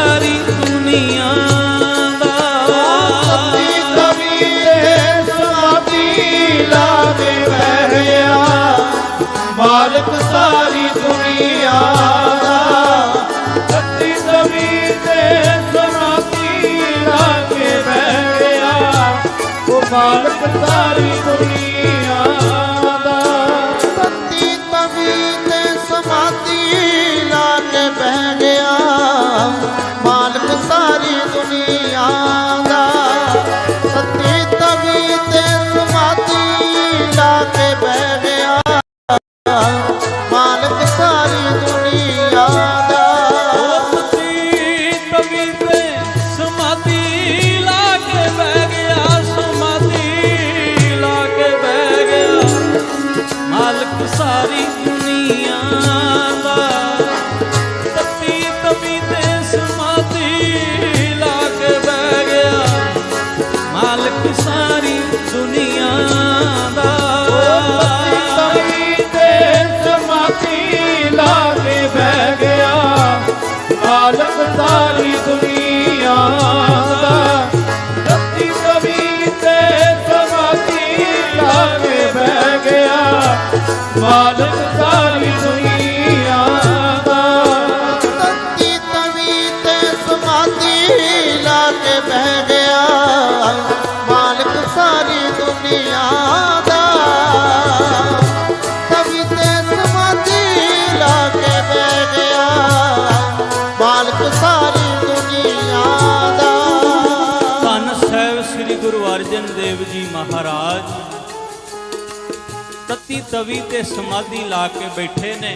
ਸਾਰੀ ਦੁਨੀਆ ਮਾਲਕ ਸਾਰੀ ਦੁਨੀਆ ਦਾ। ਸੱਤੀ ਜ਼ਮੀਨ ਤੇ ਸਰਾਤੀ ਲਾ ਕੇ ਬਹਿ ਗਿਆ। ਉਹ ਮਾਲਕ ਸਾਰੀ ਦੁਨੀਆ ਸਾਰੀ ਦੁਨੀਆ ਦਾ। ਸਤੀ ਤਵੀ ਤੇ ਸਮਾਧੀ ਲਾ ਕੇ ਬਹਿ ਗਿਆ। ਮਾਲਕ ਸਾਰੀ ਦੁਨੀਆ ਦਾ। ਤਵੀ ਤੇ ਸਮਾਤੀ ਲਾ ਕੇ ਬਹਿ ਗਿਆ। ਮਾਲਕ ਸਾਰੀ ਦੁਨੀਆ ਮਾਲਕ ਸਾਰੀ ਦੁਨੀਆ ਦਾ ਸੱਤੀ ਤਵੀ ਤੇ ਸਮਾਧੀ ਲਾ ਕੇ ਬਹਿ ਗਿਆ ਮਾਲਕ ਸਾਰੀ ਦੁਨੀਆ ਦਾ ਤਵੀ ਤੇ ਸਮਾਧੀ ਲਾ ਕੇ ਬਹਿ ਗਿਆ ਮਾਲਕ ਸਾਰੀ ਦੁਨੀਆ ਦਾ। ਧੰਨ ਸਾਹਿਬ ਸ੍ਰੀ ਗੁਰੂ ਅਰਜਨ ਦੇਵ ਜੀ ਮਹਾਰਾਜ। ਤਤੀ ਤਵੀ ਤੇ ਸਮਾਧੀ ਲਾ ਕੇ ਬੈਠੇ ਨੇ।